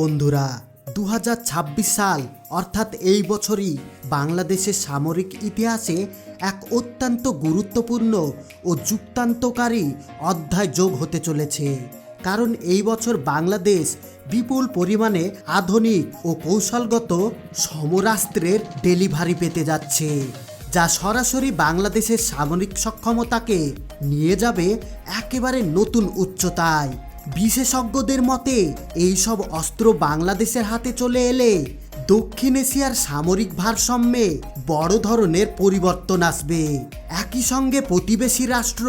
বন্ধুরা দু হাজার ছাব্বিশ সাল, অর্থাৎ এই বছরই বাংলাদেশের সামরিক ইতিহাসে এক অত্যন্ত গুরুত্বপূর্ণ ও যুক্তান্তকারী অধ্যায় যোগ হতে চলেছে। কারণ এই বছর বাংলাদেশ বিপুল পরিমাণে আধুনিক ও কৌশলগত সমরাস্ত্রের ডেলিভারি পেতে যাচ্ছে, যা সরাসরি বাংলাদেশের সামরিক সক্ষমতাকে নিয়ে যাবে একেবারে নতুন উচ্চতায়। বিশেষজ্ঞদের মতে, এইসব অস্ত্র বাংলাদেশের হাতে চলে এলে দক্ষিণ এশিয়ার সামরিক ভারসাম্যে বড় ধরনের পরিবর্তন আসবে। একই সঙ্গে প্রতিবেশী রাষ্ট্র,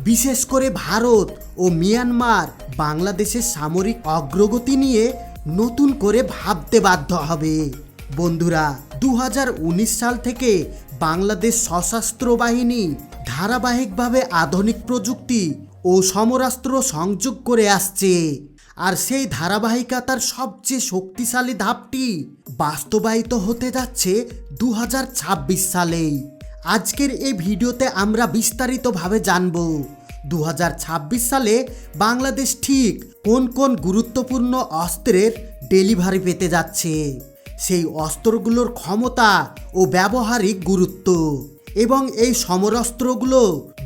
বিশেষ করে ভারত ও মিয়ানমার, বাংলাদেশের সামরিক অগ্রগতি নিয়ে নতুন করে ভাবতে বাধ্য হবে। বন্ধুরা দু হাজার উনিশ সাল থেকে বাংলাদেশ সশস্ত্র বাহিনী ধারাবাহিকভাবে আধুনিক প্রযুক্তি ও সমরাস্ত্র সংযোগ করে আসছে। আর সেই ধারাবাহিকতার সবচেয়ে শক্তিশালী ধাপটি বাস্তবায়িত হতে যাচ্ছে দু হাজার ছাব্বিশ সালেই। আজকের এই ভিডিওতে আমরা বিস্তারিতভাবে জানব দু হাজার ছাব্বিশ সালে বাংলাদেশ ঠিক কোন কোন গুরুত্বপূর্ণ অস্ত্রের ডেলিভারি পেতে যাচ্ছে, সেই অস্ত্রগুলোর ক্ষমতা ও ব্যবহারিক গুরুত্ব এবং এই সমরাস্ত্রগুলো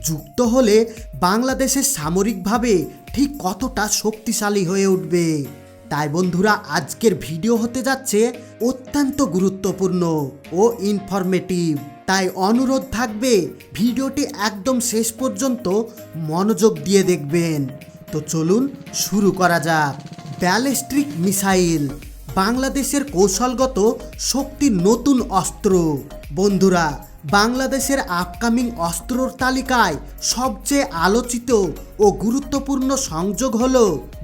যুক্ত হলে বাংলাদেশের সামরিকভাবে ঠিক কতটা শক্তিশালী হয়ে উঠবে। তাই বন্ধুরা, আজকের ভিডিও হতে যাচ্ছে অত্যন্ত গুরুত্বপূর্ণ ও ইনফরমেটিভ তাই অনুরোধ থাকবে, ভিডিওটি একদম শেষ পর্যন্ত মনোযোগ দিয়ে দেখবেন। তো চলুন শুরু করা যাক। ব্যালিস্ট্রিক মিসাইল, বাংলাদেশের কৌশলগত শক্তির নতুন অস্ত্র। বন্ধুরা বাংলাদেশের আপকামিং অস্ত্রর তালিকায় সবচেয়ে আলোচিত ও গুরুত্বপূর্ণ সংযোগ হল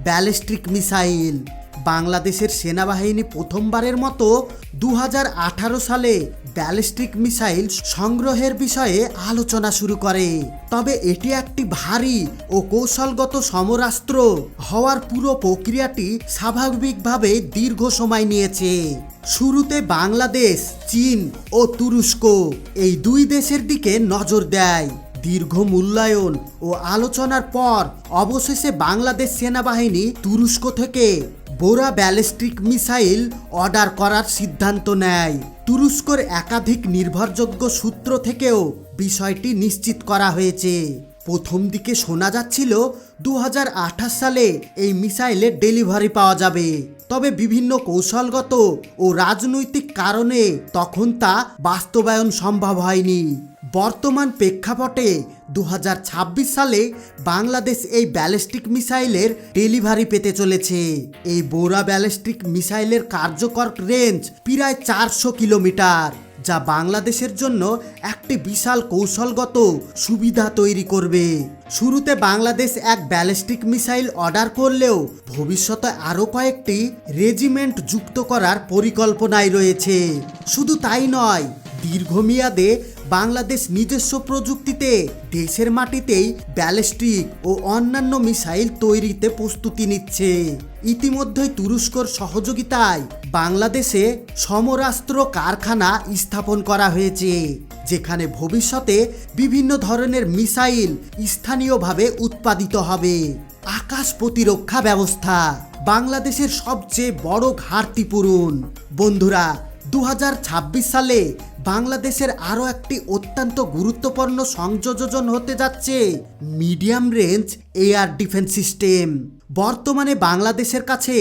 ব্যালিস্টিক মিসাইল। বাংলাদেশের সেনাবাহিনী প্রথমবারের মতো দু হাজার আঠারো সালে ব্যালিস্টিক মিসাইল সংগ্রহের বিষয়ে আলোচনা শুরু করে। তবে এটি একটি ভারী ও কৌশলগত সমরাস্ত্র হওয়ার পুরো প্রক্রিয়াটি স্বাভাবিকভাবে দীর্ঘ সময় নিয়েছে। শুরুতে বাংলাদেশ, চীন ও তুরস্ক এই দুই দেশের দিকে নজর দেয়। দীর্ঘ মূল্যায়ন ও আলোচনার পর অবশেষে বাংলাদেশ সেনাবাহিনী তুরস্ক থেকে বোরা ব্যালিস্টিক মিসাইল অর্ডার করার সিদ্ধান্ত নেয়। তুরস্কর একাধিক নির্ভরযোগ্য সূত্র থেকেও বিষয়টি নিশ্চিত করা হয়েছে। প্রথম দিকে শোনা যাচ্ছিল দু হাজার আঠাশ সালে এই মিসাইলের ডেলিভারি পাওয়া যাবে। তবে বিভিন্ন কৌশলগত ও রাজনৈতিক কারণে তখন তা বাস্তবায়ন সম্ভব হয়নি। বর্তমান প্রেক্ষাপটে দু হাজার ছাব্বিশ সালে বাংলাদেশ এই ব্যালিস্টিক মিসাইলের ডেলিভারি পেতে চলেছে। এই বোরা ব্যালিস্টিক মিসাইলের কার্যকর রেঞ্জ প্রায় চারশো কিলোমিটার, যা বাংলাদেশের জন্য একটি বিশাল কৌশলগত সুবিধা তৈরি করবে। শুরুতে বাংলাদেশ এক ব্যালিস্টিক মিসাইল অর্ডার করলেও ভবিষ্যতে আরও কয়েকটি রেজিমেন্ট যুক্ত করার পরিকল্পনায় রয়েছে। শুধু তাই নয়, দীর্ঘমেয়াদে বাংলাদেশ নিজস্ব প্রযুক্তিতে দেশের মাটিতেই ব্যালিস্টিক ও অন্যান্য মিসাইল তৈরিতে প্রস্তুতি নিচ্ছে। ইতিমধ্যেই তুরস্কর সহযোগিতায় বাংলাদেশে সমরাস্ত্র কারখানা স্থাপন করা হয়েছে, যেখানে ভবিষ্যতে বিভিন্ন ধরনের মিসাইল স্থানীয়ভাবে উৎপাদিত হবে। আকাশ প্রতিরক্ষা ব্যবস্থা বাংলাদেশের সবচেয়ে বড় ঘাটতি পূরণ। বন্ধুরা দু হাজার ছাব্বিশ সালে বাংলাদেশের আরও একটি অত্যন্ত গুরুত্বপূর্ণ সংযোজন হতে যাচ্ছে medium range air defence system. বর্তমানে বাংলাদেশের কাছে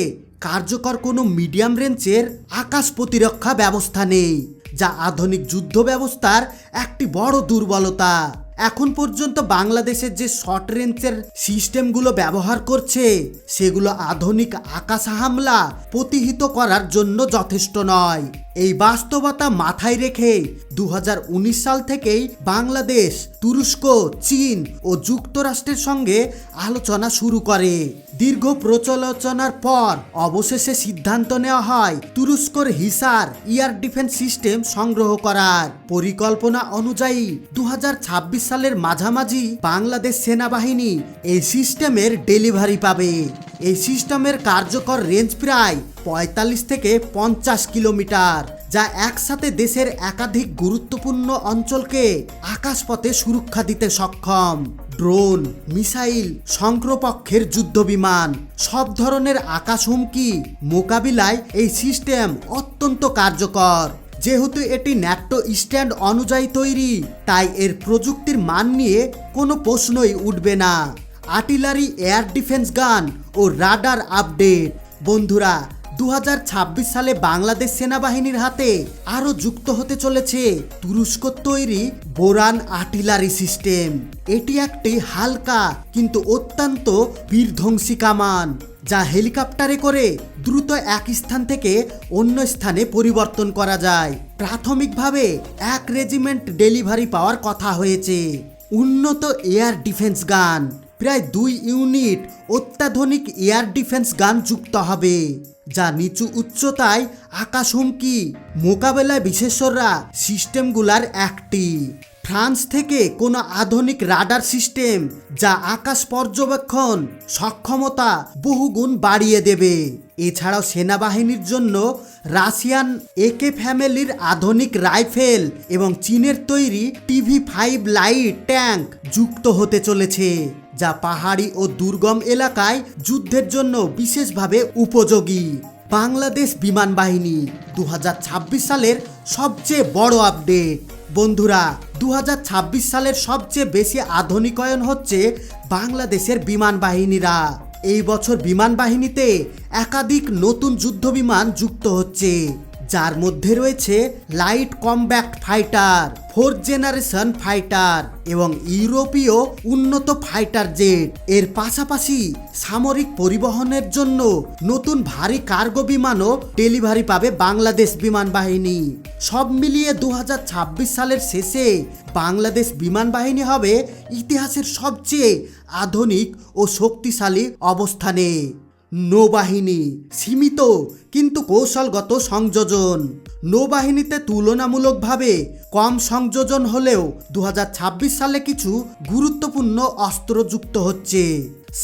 কার্যকর কোনো মিডিয়াম রেঞ্জের আকাশ প্রতিরক্ষা ব্যবস্থা নেই, যা আধুনিক যুদ্ধ ব্যবস্থার একটি বড় দুর্বলতা। এখন পর্যন্ত বাংলাদেশের যে শর্ট রেঞ্জের সিস্টেমগুলো ব্যবহার করছে, সেগুলো আধুনিক আকাশ হামলা প্রতিহিত করার জন্য যথেষ্ট নয়। এই বাস্তবতা মাথায় রেখে দু হাজার উনিশ সাল থেকেই বাংলাদেশ, তুরস্ক, চীন ও যুক্তরাষ্ট্রের সঙ্গে আলোচনা শুরু করে। দীর্ঘ প্রচলোচনার পর অবশেষে সিদ্ধান্ত নেওয়া হয় তুরস্কর হিসার এয়ার ডিফেন্স সিস্টেম সংগ্রহ করার। পরিকল্পনা অনুযায়ী দু হাজার ছাব্বিশ সালের মাঝামাঝি বাংলাদেশ সেনাবাহিনী এই সিস্টেমের ডেলিভারি পাবে। এই সিস্টেমের কার্যকর রেঞ্জ প্রায় পঁয়তাল্লিশ থেকে পঞ্চাশ কিলোমিটার। যা একসাথে দেশের একাধিক গুরুত্বপূর্ণ অঞ্চলকে আকাশপথে সুরক্ষা দিতে সক্ষম। ড্রোন, মিসাইল শঙ্করপক্ষের যুদ্ধবিমান, সব ধরনের আকাশ হুমকি মোকাবিলায় এই সিস্টেম অত্যন্ত কার্যকর। যেহেতু এটি ন্যাটো স্ট্যান্ড অনুযায়ী তৈরি, তাই এর প্রযুক্তির মান নিয়ে কোনো প্রশ্নই উঠবে না। আর্টিলারি, এয়ার ডিফেন্স গান ও রাডার আপডেট। বন্ধুরা দু হাজার ছাব্বিশ সালে বাংলাদেশ সেনাবাহিনীর হাতে আরও যুক্ত হতে চলেছে তুরস্ক তৈরি বোরান আর্টিলারি সিস্টেম। এটি একটি হালকা কিন্তু অত্যন্ত বীরধ্বংসী কামান যা হেলিকপ্টারে করে দ্রুত এক স্থান থেকে অন্য স্থানে পরিবর্তন করা যায়। প্রাথমিকভাবে এক রেজিমেন্ট ডেলিভারি পাওয়ার কথা হয়েছে। উন্নত এয়ার ডিফেন্স গান প্রায় দুই ইউনিট অত্যাধুনিক এয়ার ডিফেন্স গান যুক্ত হবে, যা নিচু উচ্চতায় আকাশ হুমকি, মোকাবেলায় বিশেষজ্ঞরা সিস্টেমগুলার একটি। ফ্রান্স থেকে কোনো আধুনিক রাডার সিস্টেম, যা আকাশ পর্যবেক্ষণ সক্ষমতা বহুগুণ বাড়িয়ে দেবে। এছাড়াও সেনাবাহিনীর জন্য রাশিয়ান একে ফ্যামিলির আধুনিক রাইফেল এবং চীনের তৈরি টিভি ফাইভ লাইট ট্যাঙ্ক যুক্ত হতে চলেছে। যা পাহাড়ি ও দুর্গম এলাকায় যুদ্ধের জন্য বিশেষভাবে উপযোগী। বাংলাদেশ বিমান বাহিনী দু হাজার ছাব্বিশ সালের সবচেয়ে বড় আপডেট। বন্ধুরা দু হাজার ছাব্বিশ সালের সবচেয়ে বেশি আধুনিকায়ন হচ্ছে বাংলাদেশের বিমান বাহিনীরা। এই বছর বিমান বাহিনীতে একাধিক নতুন যুদ্ধ বিমান যুক্ত হচ্ছে, যার মধ্যে রয়েছে light combat fighter. Fourth generation fighter এবং ইউরোপীয় উন্নত ফাইটার জেট। এর পাশাপাশি সামরিক পরিবহনের জন্য নতুন ভারী কার্গো বিমানও ডেলিভারি পাবে বাংলাদেশ বিমান বাহিনী। সব মিলিয়ে দু হাজার ছাব্বিশ সালের শেষে বাংলাদেশ বিমান বাহিনী হবে ইতিহাসের সবচেয়ে আধুনিক ও শক্তিশালী অবস্থানে। নৌবাহিনী, সীমিত কিন্তু কৌশলগত সংযোজন। নৌবাহিনীতে তুলনামূলকভাবে কম সংযোজন হলেও দু হাজার ছাব্বিশ সালে কিছু গুরুত্বপূর্ণ অস্ত্র যুক্ত হচ্ছে।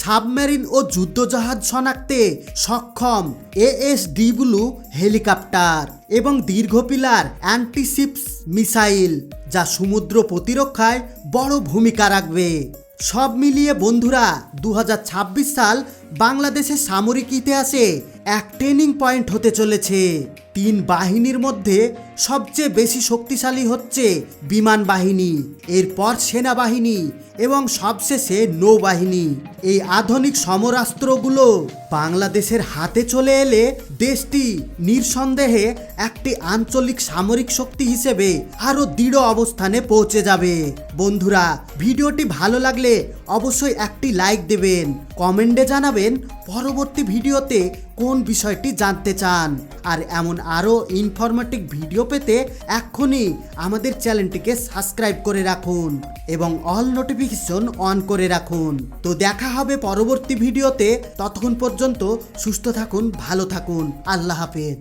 সাবমেরিন ও যুদ্ধজাহাজ শনাক্তে সক্ষম এএসডিব্লু হেলিকপ্টার এবং দীর্ঘপিলার অ্যান্টিশিপস মিসাইল, যা সমুদ্র প্রতিরক্ষায় বড় ভূমিকা রাখবে। সব মিলিয়ে বন্ধুরা দু হাজার ছাব্বিশ সাল বাংলাদেশের সামরিক ইতিহাসে এক ট্রেনিং পয়েন্ট হতে চলেছে। তিন বাহিনীর মধ্যে সবচেয়ে বেশি শক্তিশালী হচ্ছে বিমান বাহিনী, এরপর সেনাবাহিনী এবং সবশেষে নৌবাহিনী। এই আধুনিক সমরাস্ত্রগুলো বাংলাদেশের হাতে চলে এলে দেশটি নিঃসন্দেহে একটি আঞ্চলিক সামরিক শক্তি হিসেবে আরও দৃঢ় অবস্থানে পৌঁছে যাবে। বন্ধুরা, ভিডিওটি ভালো লাগলে অবশ্যই একটি লাইক দেবেন। কমেন্টে জানাবেন পরবর্তী ভিডিওতে কোন বিষয়টি জানতে চান। আর এমন আরও ইনফরমেটিভ ভিডিও পেতে এক্ষুনি আমাদের চ্যানেলটিকে সাবস্ক্রাইব করে রাখুন এবং অল নোটিফিকেশন অন করে রাখুন। তো দেখা হবে পরবর্তী ভিডিওতে। ততক্ষণ পর্যন্ত সুস্থ থাকুন ভালো থাকুন। আল্লাহ হাফেজ।